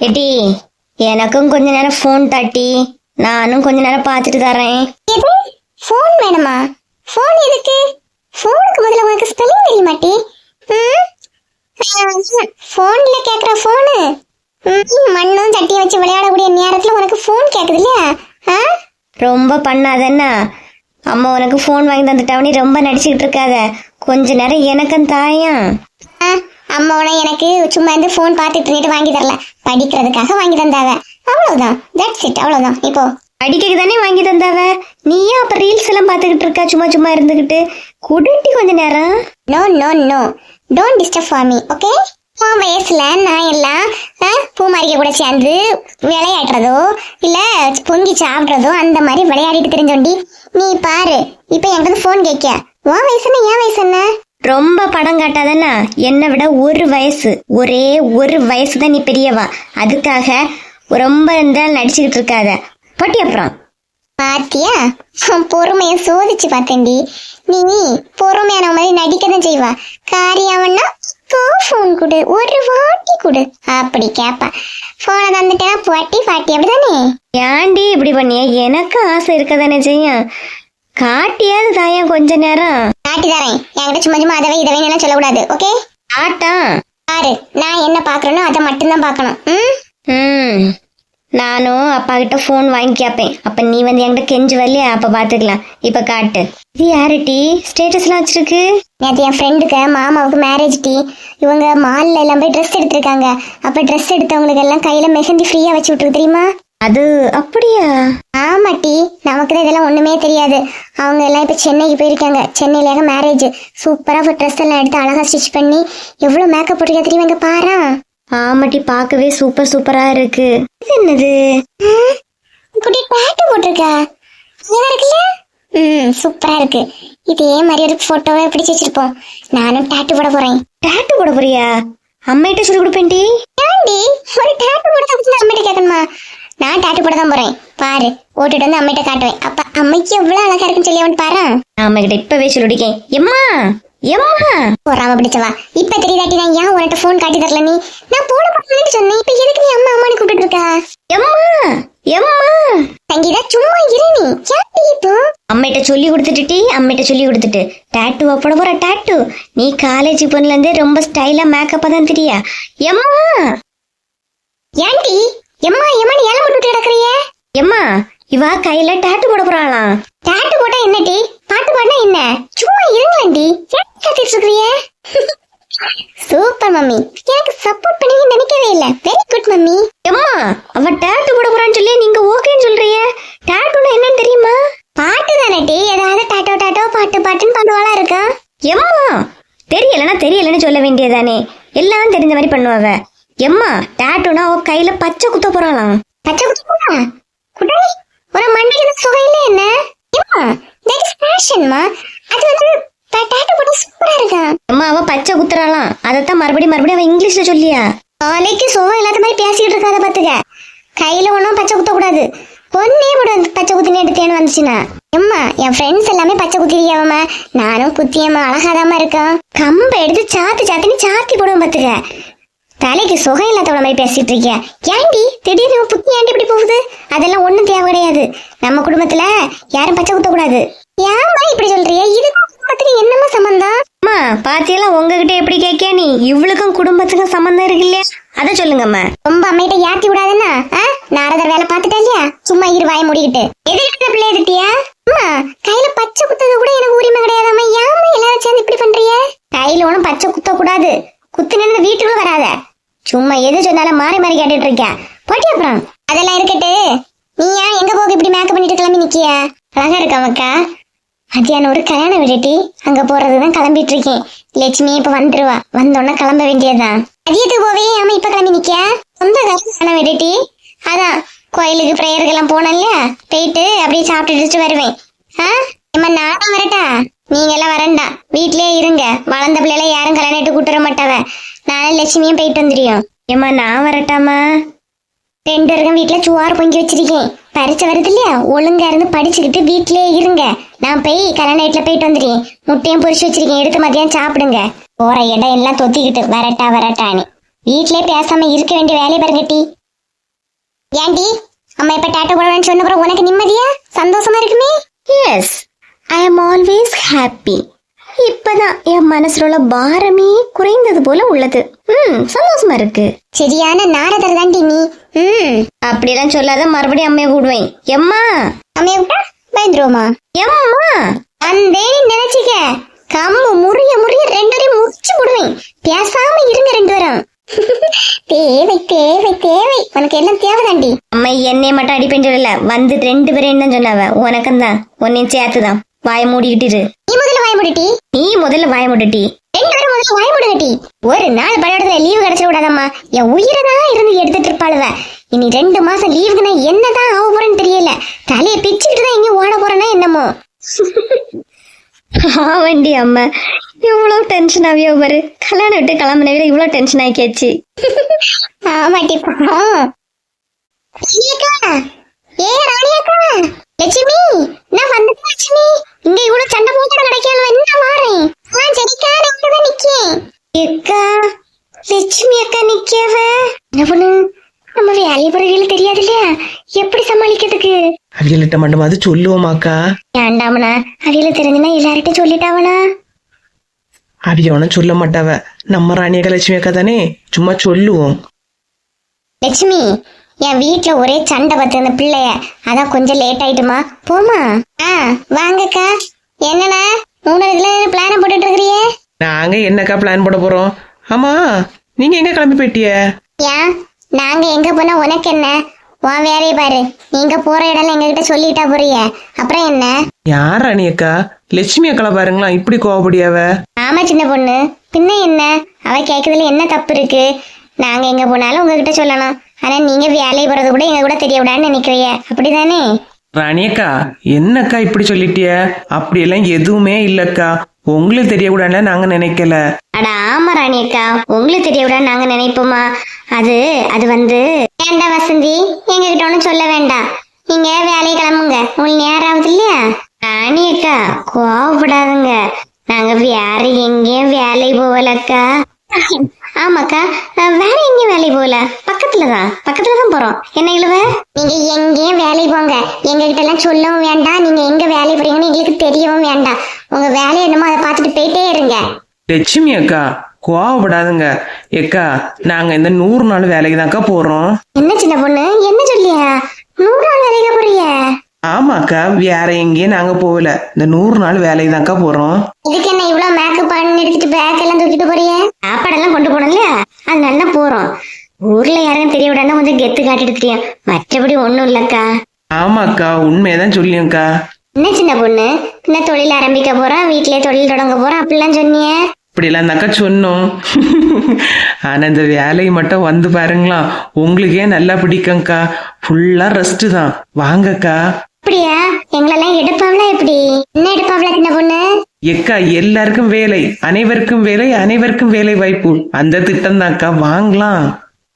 Eddy எனக்கும் கொஞ்ச நேரம் ஃபோன் தட்டி நானும் கொஞ்ச நேரம் பார்த்துட்டு தரேன். எது? ஃபோன் வேணுமா? ஃபோன் எதுக்கு? ஃபோனுக்கு பதிலா உனக்கு ஸ்பெல்லிங் தெரிய மாட்டி ஃபோன்ல கேக்குற ஃபோனு மண்ணும் சட்டியை வச்சு விளையாடக்கூடிய நேரத்துல உனக்கு ஃபோன் கேக்குது இல்லையா? ஆ? ரொம்ப பண்ணாதன்னா அம்மா உனக்கு ஃபோன் வாங்கி தந்துட்டாவனி ரொம்ப நடிச்சுக்கிட்டு இருக்காத. கொஞ்ச நேரம் எனக்கும் தாயம் அம்மாவோட எனக்கு சும்மா இருந்து ஃபோன் பார்த்துட்டு இருந்துட்டு வாங்கி தரல. படிக்கிறதுக்காக வாங்கி தந்தாவ. அவ்வளவுதான். தட்ஸ் இட் அவ்வளவுதான். இப்போ படிக்கிறதுக்கு தானே வாங்கி தந்தாவ? நீயே அப்ப ரீல்ஸ் எல்லாம் பார்த்துக்கிட்டு இருக்கா? சும்மா சும்மா இருந்துகிட்டு. குடுட்டி கொஞ்ச நேரம். No no no don't disturb for me okay உன் வயசுல நான் எல்லாம் ஆ, பூமாரிக்க கூட சேர்ந்து விளையாடுறதோ இல்ல பொங்கி சாப்பிடுறதோ அந்த மாதிரி விளையாடிட்டு தெரிஞ்சோண்டி. நீ பாரு. இப்ப என்கிட்ட ஃபோன் கேட்க உன் வயசு என்ன? என் வயசு என்ன? ரொம்ப படம் காட்டாதன்னா என்னை விட ஒரு வயசு ஒரே ஒரு வயசு தான் நீ பெரியவா. அதுக்காக ரொம்ப இருந்தால் நடிச்சுக்கிட்டு இருக்காத. பட்டி அப்புறம். பாத்தியா? பொறுமைய சோதிச்சு பார்த்தேன்டி. நீ பொறுமையான மாதிரி நடிக்க தான் செய்வா. காரியாவன்னா இப்போ ஃபோன் கொடு. ஒரு வாட்டி கொடு. அப்படி கேப்பா. போனை தந்துட்டா பாட்டி பாட்டி அப்படிதானே? ஏன்டி இப்படி பண்ணிய? எனக்கு ஆசை இருக்க தானே செய்யும் காட்டியாவது தாயம் கொஞ்ச நேரம். காட்டி தரேன் என்கிட்ட சும்மா சும்மா அதவே இதவே எல்லாம் சொல்லக்கூடாது. ஓகே ஆட்டா? பாரு நான் என்ன பாக்குறேனோ அதை மட்டும்தான் பார்க்கணும். ம்? ம். நானும் அப்பா கிட்ட ஃபோன் வாங்கி கேட்பேன் அப்ப நீ வந்து என்கிட்ட கெஞ்சு வரலையா? அப்ப பாத்துக்கலாம் இப்ப காட்டு. இது யாரு டி? ஸ்டேட்டஸ்லாம் வச்சிருக்கு? நேற்று என் ஃப்ரெண்டுக்கு மாமாவுக்கு மேரேஜ் டி. இவங்க மால்ல எல்லாம் போய் ட்ரெஸ் எடுத்திருக்காங்க. அப்ப ட்ரெஸ் எடுத்தவங்களுக்கு எல்லாம் கையில மெஹந்தி ஃப்ரீயா வச்சு விட்டுருக்கு தெரியுமா? அது அப்படியா? ஆமா டி நமக்கு தான் இதெல்லாம் ஒண்ணுமே தெரியாது. அவங்க எல்லாம் இப்ப சென்னைக்கு போயிருக்காங்க. சென்னையில மேரேஜ் சூப்பரா ட்ரெஸ் எல்லாம் எடுத்து அழகா ஸ்டிச் பண்ணி எவ்வளவு மேக்கப் போட்டிருக்கா தெரியுமா இங்க பாரு? ஆமாட்டி பார்க்கவே சூப்பர் சூப்பரா இருக்கு. இது என்னது? குட்டி பேட்டு போட்டிருக்கா? நல்லா இருக்குல்ல? ம் சூப்பரா இருக்கு. இதே மாதிரி ஒரு போட்டோவை பிடிச்சு வச்சிருப்போம். நானும் டாட்டு போட போறேன். டாட்டு போட போறியா? அம்மைகிட்ட சொல்லி கொடுப்பேன்டி. ஏண்டி ஒரு டாட்டு போட தான் அம்மிட்ட கேட்கணுமா? நான் டாட்டு போட தான் போறேன். பாரு ஓட்டுட்டு வந்து அம்மிட்ட காட்டுவேன். அப்ப அம்மைக்கு எவ்வளவு அழகா இருக்குன்னு சொல்லி அவன் பாரு. அம்மா கிட்ட இப்பவே சொல்லிடிக்கேன் எம்மா எம்மா. போறாம பிடிச்சவா? இப்ப தெரியுதாட்டி நான் ஏன் உன்கிட்ட போன் காட்டி தரல நீ? நான் போன பண்ணு சொன்னேன். இப்ப எதுக்கு நீ அம்மா அம்மானு கூப்பிட்டு இருக்கா? எம்மா எம்மா. சங்கீதா சும்மா இரு நீ. இப்போ? அம்மைகிட்ட சொல்லி கொடுத்துட்டு அம்மைகிட்ட சொல்லி கொடுத்துட்டு. டாட்டு போட போற டாட்டு நீ காலேஜ் பொண்ணுல இருந்தே ரொம்ப ஸ்டைலா மேக்கப்பா தான் தெரியா? எம்மா ஏன்டி எம்மா எம்மா நீ ஏலம் போட்டு கிடக்குறிய எம்மா இவா கையில டாட்டு போட போறாளாம். டாட்டு போட்டா என்னடி பாட்டு பாடினா என்ன? சும்மா இருங்களேன்டி கத்திட்டு இருக்கிறிய சூப்பர் மம்மி. எனக்கு சப்போர்ட் பண்ணி நினைக்கவே இல்ல. Very good mummy. எம்மா அவ டாட்டு போட போறான்னு சொல்லி நீங்க ஓகேன்னு சொல்றீங்க. டாட்டுனா என்னன்னு தெரியுமா? பாட்டு தானே டி. ஏதாவது டாட்டோ டாட்டோ பாட்டு பாட்டுன்னு பண்ணுவாளா இருக்கா? எம்மா தெரியலன்னா தெரியலன்னு சொல்ல வேண்டியதானே எல்லாம் தெரிஞ்ச மாதிரி பண்ணுவாவ எம்மா டாட்டுனா அவ கையில பச்சை குத்த போறாளாம். பச்சை குத்துமா குட்டை ஒரு மண்டைக்கு சுகம் இல்ல என்ன தட் இஸ் ஃபேஷன்மா அது வந்து டாட்டோ போட்டா சூப்பரா இருக்கா? அம்மா அவ பச்சை குத்துறாளாம். அதைத்தான் மறுபடியும் மறுபடியும் அவ இங்கிலீஷ்ல சொல்லியா? நாளைக்கு சுகம் இல்லாத மாதிரி பேசிக்கிட்டு இருக்காத பாத்துக்க. கையில ஒன்றும் பச்சை குத்த கூடாது. பொண்ணே கூட பச்சை குத்தினு எடுத்தேன்னு வந்துச்சுன்னா. எம்மா என் ஃப்ரெண்ட்ஸ் எல்லாமே பச்சை குத்திரியாவம்மா நானும் குத்தியம்மா அழகாதாம்மா இருக்கேன் கம்பை எடுத்து சாத்து சாத்துன்னு சாத்தி போடுவேன் பாத்துக்க. தலைக்கு சுகம் இல்லாதவள மாதிரி பேசிட்டு இருக்கியா? ஏன்டி திடீர்னு புத்தி ஏன்டி இப்படி போகுது? அதெல்லாம் ஒண்ணும் தேவை கிடையாது. நம்ம குடும்பத்துல யாரும் பச்சை குத்த கூடாது ஏம்மா இப்படி சொல்றிய? இதுக்கும் குடும்பத்துக்கு என்னம்மா சம்பந்தம்? அம்மா பாத்தியெல்லாம் உங்ககிட்ட எப்படி கேட்க நீ? இவளுக்கும் குடும்பத்துக்கும் சம்மந்தம் இருக்கு இல்லையா? அதை சொல்லுங்கம்மா. ரொம்ப அம்மையிட்ட ஏத்தி விடாதுன்னா? நாரதர் வேலை பார்த்துட்டா இல்லையா? சும்மா இரு வாய மூடிக்கிட்டு. எதிர்க்கிட்ட பிள்ளை எதிர்த்தியா? அம்மா கையில பச்சை குத்தது கூட எனக்கு உரிமை கிடையாதாம்மா ஏம்மா எல்லாரும் சேர்ந்து இப்படி பண்றீங்க? கையில ஒண்ணும் பச்சை குத்த கூடாது குத்து நின்று வீட்டுக்குள்ள வராத. சும்மா எது சொன்னாலும் மாறி மாறி கேட்டுட்டு இருக்கேன். போட்டி அப்புறம். அதெல்லாம் இருக்கட்டு. நீ ஏன் எங்க போக இப்படி மேக்கப் பண்ணிட்டு கிளம்பி நிக்கிய? அழகா இருக்கா மக்கா மத்தியானம் ஒரு கல்யாணம் விடுட்டி அங்க போறதுதான் கிளம்பிட்டு இருக்கேன். லட்சுமி இப்ப வந்துருவா. வந்தோடனே கிளம்ப வேண்டியதுதான். மதியத்துக்கு போவே? ஆமா இப்ப கிளம்பி நிக்க சொந்த கல்யாணம் விடுட்டி அதான் கோயிலுக்கு பிரேயருக்கெல்லாம் போனேன் இல்லையா? போயிட்டு அப்படியே சாப்பிட்டுட்டு வருவேன். ஆ? ஏம்மா நானும் வரட்டா? நீங்க எல்லாம் வரண்டா. வீட்லயே இருங்க. வளர்ந்த பிள்ளைல யாரும் கல்யாணம் இட்டு வர மாட்டாவ. நானும் லட்சுமியும் போயிட்டு வந்துடும் ஏம்மா நான் வரட்டாமா ரெண்டு பேருக்கும் வீட்டில் சுவாறு பொங்கி வச்சிருக்கேன். பரிச்சை வருது இல்லையா? ஒழுங்கா இருந்து படிச்சுக்கிட்டு வீட்டிலேயே இருங்க. நான் போய் கல்யாண வீட்டில் போயிட்டு வந்துடுறேன். முட்டையும் பொரிச்சு வச்சிருக்கேன். எடுத்து மதியம் சாப்பிடுங்க. போற இடம் எல்லாம் தொத்திக்கிட்டு வரட்டா வரட்டான்னு. வீட்டிலே பேசாம இருக்க வேண்டிய வேலையை பாருங்க டி. ஏன்டி? அம்மா இப்ப டாட்டா போடுவேன்னு சொன்ன அப்புறம் உனக்கு நிம்மதியா? சந்தோஷமா இருக்குமே? Yes I am always happy இப்பதான் என் மனசுல உள்ள பாரமே குறைந்தது போல உள்ளது. ம் சந்தோஷமா இருக்கு. சரியான நாரதர் தாண்டி நீ. ம் அப்படியெல்லாம் சொல்லாத மறுபடியும் அம்மையை கூடுவேன். எம்மா? அம்மைய விட்டா பயந்துருவோமா? எம்மா? அந்த நினைச்சுக்க. கம்பு முறிய முறிய ரெண்டு பேரையும் முறிச்சு போடுவேன். பேசாம இருங்க ரெண்டு பேரும். தேவை தேவை தேவை. உனக்கு எல்லாம் தேவை தாண்டி. அம்மா என்னைய மட்டும் அடிப்பேன்னு சொல்லல. வந்து ரெண்டு பேரும் என்ன சொன்னாவ. உனக்கும் தான் உன்னையும் சேர்த்துதான். வாய மூடிக்கிட்டு இரு. நீ முதல்ல வாய முடிட்டி நீ முதல்ல வாய மூடிட்டி ரெண்டு பேரும் முதல்ல வாய முடிக்கட்டி ஒரு நாள் பள்ளிக்கூடத்துல லீவு கிடைச்சிட விடாதம்மா என் உயிரை தான் இருந்து எடுத்துட்டு இருப்பாளுவ. இனி ரெண்டு மாசம் லீவுக்கு நான் என்னதான் ஆக போறேன்னு தெரியல. தலையை பிச்சுக்கிட்டு தான் எங்கேயும் ஓட போறேன்னா என்னமோ? ஆவண்டி அம்மா. இவ்வளவு டென்ஷன் ஆவியோ பாரு. கல்யாணம் விட்டு கிளம்புன விட இவ்வளவு டென்ஷன் ஆக்கியாச்சு ஆமாட்டி ஏ ராணியக்கா. லட்சுமி நான் வந்துட்டேன் லட்சுமி. இங்க இவ்வளவு சண்டை போட்டு கிடைக்கல என்ன வாரேன். ஆ சரிக்கா நான் இங்கதான் நிக்கேன். அக்கா லட்சுமி அக்கா நிக்கவ. என்ன பண்ணு? நம்ம வேலை பிறகு தெரியாது இல்லையா? எப்படி சமாளிக்கிறதுக்கு? அவியல்கிட்ட மட்டுமாவது சொல்லுவோமாக்கா. ஏண்டாமனா அவியல தெரிஞ்சுனா எல்லார்கிட்டையும் சொல்லிட்டாவனா அவிய ஒன்றும் சொல்ல மாட்டாவ. நம்ம ராணியக்கா லட்சுமி அக்கா தானே? சும்மா சொல்லுவோம். லட்சுமி என் வீட்ல ஒரே சண்டை பார்த்து அந்த பிள்ளைய. அதான் கொஞ்சம் லேட் ஆயிட்டுமா. போமா ஆ வாங்கக்கா. என்னண்ணா? மூணு இதுல பிளான போட்டுட்டு இருக்கிறியே? நாங்க என்னக்கா பிளான் போட போறோம்? ஆமா நீங்க எங்க கிளம்பி போயிட்டிய? ஏன் நாங்க எங்க போனா உனக்கு என்ன? உன் வேலையை பாரு. நீங்க போற இடம் எங்ககிட்ட சொல்லிட்டா போறிய அப்புறம் என்ன? யார் ராணியக்கா லட்சுமி அக்கால பாருங்களா இப்படி கோவப்படியாவ? ஆமா சின்ன பொண்ணு. பின்ன என்ன? அவ கேக்குறதுல என்ன தப்பு இருக்கு? நாங்க எங்க போனாலும் உங்ககிட்ட சொல்லணும் ஆனா நீங்க வேலையை போறது கூட எங்க கூட தெரிய விடான்னு நினைக்கிறிய அப்படிதானே? ராணியக்கா என்னக்கா இப்படி சொல்லிட்டிய? அப்படியெல்லாம் எதுவுமே இல்லக்கா. உங்களுக்கு தெரியக்கூடாதுல நாங்க நினைக்கல. அட ஆமா ராணி அக்கா உங்களுக்கு தெரிய விட நாங்க நினைப்போமா? அது அது வந்து வேண்டாம் வசந்தி எங்க கிட்ட ஒண்ணும் சொல்ல வேண்டாம். நீங்க வேலையை கிளம்புங்க. உங்களுக்கு நேரம் ஆகுது இல்லையா? ராணி அக்கா கோவப்படாதுங்க. நாங்க வேற எங்கேயும் வேலை போகலக்கா. ஆமாக்கா. வேற எங்கேயும் வேலை போகல. பக்கத்துல தான் பக்கத்துல தான் போறோம். என்ன இழுவ? நீங்க எங்கேயும் வேலைக்கு போங்க. எங்க கிட்ட எல்லாம் சொல்லவும் வேண்டாம். நீங்க எங்க வேலை போறீங்கன்னு எங்களுக்கு தெரியவும் வேண்டாம். உங்க வேலையை என்னமோ அதை பார்த்துட்டு போயிட்டே இருங்க. லட்சுமி அக்கா கோவப்படாதுங்க. ஏக்கா நாங்க இந்த நூறு நாள் வேலைக்கு தான்க்கா போறோம். என்ன சின்ன பொண்ணு? என்ன சொல்லியா நூறு நாள் வேலைக்கு போறீங்க ஆமாக்கா வேற எங்கேயும் நாங்க போகல. இந்த நூறு நாள் வேலைக்கு தான்க்கா போறோம். இதுக்கு என்ன இவ்வளவு மேக்கப் பண்ணி எடுத்துட்டு பேக் எல்லாம் தூக்கிட்டு போறீங்க சாப்பாடெல்லாம் கொண்டு இல்லையா? அதனால தான் போறோம். ஊர்ல யாரும் தெரிய விடாம கொஞ்சம் கெத்து காட்டிட்டு தெரியும் மற்றபடி ஒண்ணும் இல்லக்கா. ஆமாக்கா உண்மையதான் சொல்லியேக்கா என்ன சின்ன பொண்ணு? என்ன தொழில் ஆரம்பிக்க போறோம் வீட்லயே தொழில் தொடங்க போறோம் அப்படிலாம் சொன்னியே. இப்படிலாம் தாக்கா சொன்னோம். ஆனா இந்த வேலையை மட்டும் வந்து பாருங்களா உங்களுக்கே நல்லா பிடிக்கும்க்கா. ஃபுல்லா ரெஸ்ட் தான். வாங்கக்கா. அப்படியா? எங்களெல்லாம் எடுப்பாவளா எப்படி? என்ன எடுப்பாவளா சின்ன பொண்ணு? எக்கா எல்லாருக்கும் வேலை. அனைவருக்கும் வேலை அனைவருக்கும் வேலை வாய்ப்பு. அந்த திட்டம் தான்க்கா வாங்கலாம்.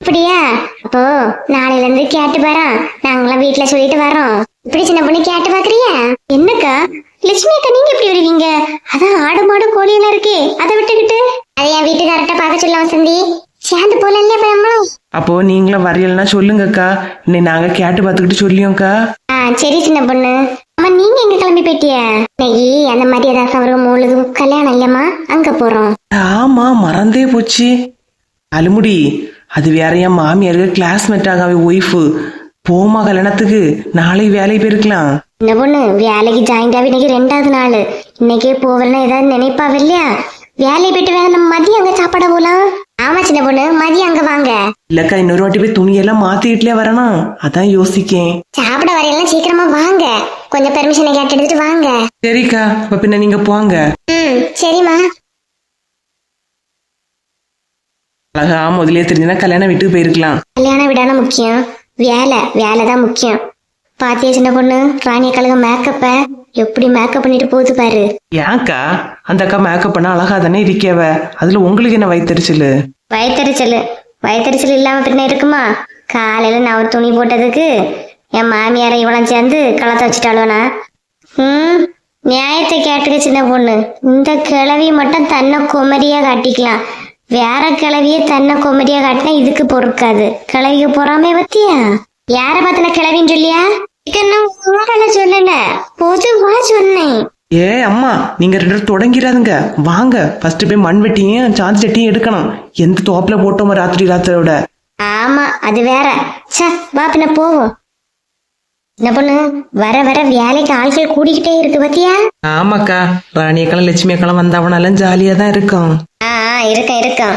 அப்படியா? அப்போ நாளையில இருந்து கேட்டு பாரோம் நாங்களாம் வீட்ல சொல்லிட்டு வரோம் இப்படி சின்ன பொண்ணு கேட்டு பாக்குறியா? என்னக்கா? லட்சுமி அக்கா நீங்க எப்படி வருவீங்க? அதான் ஆடு மாடு கோழி எல்லாம் இருக்கே. அதை விட்டுக்கிட்டு. அதை என் வீட்டுக்காரர்கிட்ட பார்க்க சொல்ல வசந்தி சேர்ந்து போல இல்லையா அப்போ நீங்களும் வரையலன்னா சொல்லுங்கக்கா. இன்னை நாங்க கேட்டு பார்த்துக்கிட்டு சொல்லியோக்கா ஆ சரி சின்ன பொண்ணு. அம்மா நீங்க எங்க கிளம்பி போயிட்டிய? இன்னைக்கு அந்த மாதிரி ஏதாவது அவருக்கு மூழுது கல்யாணம் இல்லையம்மா. அங்க போறோம். ஆமா மறந்தே போச்சு. அலுமுடி அது வேற என் மாமியாருக்கு கிளாஸ்மேட் ஆகாவே ஒய்ஃபு போமா கல்யாணத்துக்கு. நாளை வேலைக்கு போயிருக்கலாம். இந்த பொண்ணு வேலைக்கு ஜாயின் ஆகி இன்னைக்கு ரெண்டாவது நாள். இன்னைக்கே போகலன்னா ஏதாவது நினைப்பாவ இல்லையா? வேலையை போயிட்டு வேற நம்ம மதியம் அங்க சாப்பாட போலாம். ஆமா சின்ன பொண்ணு மதியம் அங்க வாங்க. இல்லக்கா இன்னொரு வாட்டி போய் துணியெல்லாம் மாத்திக்கிட்டே வரணும் அதான் யோசிக்கேன். சாப்பிட வரையெல்லாம் சீக்கிரமா வாங்க. கொஞ்சம் பெர்மிஷனை கேட்டு எடுத்துட்டு வாங்க. சரிக்கா அப்ப பின்ன நீங்க போங்க. ம் சரிம்மா. அழகா முதலே தெரிஞ்சுனா கல்யாணம் வீட்டுக்கு போயிருக்கலாம். கல்யாணம் விடான முக்கியம். வேலை வேலை தான் முக்கியம். பாத்தியா சின்ன பொண்ணு? ராணிய கழுக மேக்கப்ப எப்படி மேக்கப் பண்ணிட்டு போகுது பாரு. ஏன்க்கா? அந்த அக்கா மேக்கப் பண்ண அழகா தானே இருக்கேவ அதுல உங்களுக்கு என்ன வயிற்றுச்சல்? வயத்தறிச்சல் வயத்தறிச்சல் இல்லாம பின்ன இருக்குமா? காலையில நான் ஒரு துணி போட்டதுக்கு என் மாமியாரை இவளும் சேர்ந்து களத்தை வச்சுட்டாளுவனா? ம் நியாயத்தை கேட்டுக்க சின்ன பொண்ணு. இந்த கிளவி மட்டும் தன்னை குமரியா காட்டிக்கலாம். வேற கிளவிய தன்னை குமரியா காட்டினா இதுக்கு பொறுக்காது. கிளவிக்கு பொறாமே பத்தியா? யார பத்தின கிளவின்னு சொல்லியா? இன்னும் உங்களை சொல்லல பொதுவா சொன்னேன். ஏ அம்மா நீங்க ரெண்டு பேரும் தொடங்கிறாதுங்க வாங்க. ஃபர்ஸ்ட் போய் மண்வெட்டியும் சாந்தி சட்டியும் எடுக்கணும். எந்த தோப்புல போட்டோமோ ராத்திரி ராத்திரியோட. ஆமா அது வேற. ச வா பின்ன போவோம். என்ன பொண்ணு வர வர வேலைக்கு ஆட்கள் கூடிக்கிட்டே இருக்கு பாத்தியா? ஆமாக்கா. ராணியக்காலம் லட்சுமி அக்காலம் வந்தவனாலும் ஜாலியா தான் இருக்கும். ஆ ஆ, இருக்கேன் இருக்கேன்.